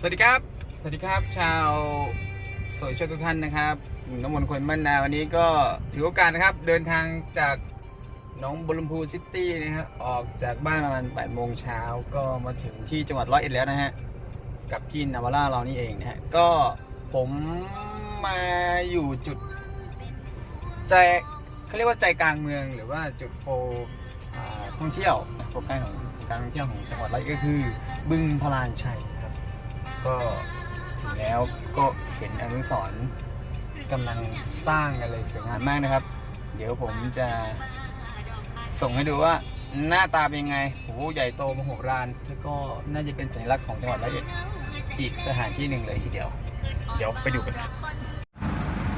สวัสดีครับ สวัสดีครับ ชาวโซเชียลทุกท่านนะครับน้ำมนต์คนบ้านนาวันนี้ก็ถือโอกาสนะครับ เดินทางจากหน้องบุรมพูซิตี้นะฮะออกจากบ้านประมาณ8โมงเช้าก็มาถึงที่จังหวัดร้อยเอ็ดแล้วนะฮะ กับพี่นาวาร่าเรานี่เองนะฮะ ก็ผมมาอยู่จุดใจเขาเรียกว่าใจกลางเมืองหรือว่าจุดโฟท่องเที่ยวโฟกัสของการท่องเที่ยวของจังหวัดร้อยเอ็ดก็คือบึงพลานชัย ก็ถึงแล้วก็เห็นอนุสรณ์กำลังสร้างกันเลยสวยงามมากนะครับ เดี๋ยวผมจะส่งให้ดูว่าหน้าตาเป็นยังไงโหใหญ่โตมโหฬารแล้วก็น่าจะเป็นสัญลักษณ์ของจังหวัดร้อยเอ็ดอีกสถานที่หนึ่งเลยทีเดียว เดี๋ยวไปดูกันครับ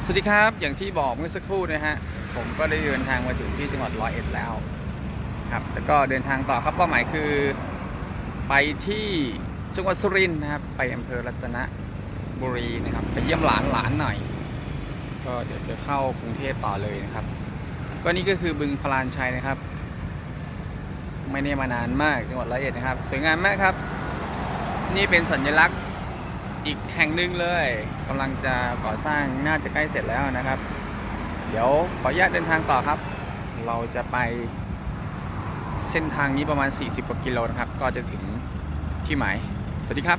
สวัสดีครับอย่างที่บอกเมื่อสักครู่นะฮะผมก็ได้เดินทางมาถึงที่จังหวัดร้อยเอ็ดแล้วครับแล้วก็เดินทางต่อครับเป้าหมายคือไปที่ จังหวัดสุรินทร์นะครับ ไปอำเภอรัตนบุรีนะครับไปเยี่ยมหลานหลานหน่อย ก็เดี๋ยวจะเข้ากรุงเทพต่อเลยนะครับ ก็นี่ก็คือบึงพลานชัยนะครับ ไม่ได้มานานมากจังหวัดร้อยเอ็ดนะครับ สวยงามมากครับ นี่เป็นสัญลักษณ์อีกแห่งหนึ่งเลยกำลังจะก่อสร้างน่าจะใกล้เสร็จแล้วนะครับ เดี๋ยวขออนุญาตเดินทางต่อครับ เราจะไปเส้นทางนี้ประมาณ 40กว่ากิโลนะครับ ก็จะถึงที่หมาย สวัสดีครับ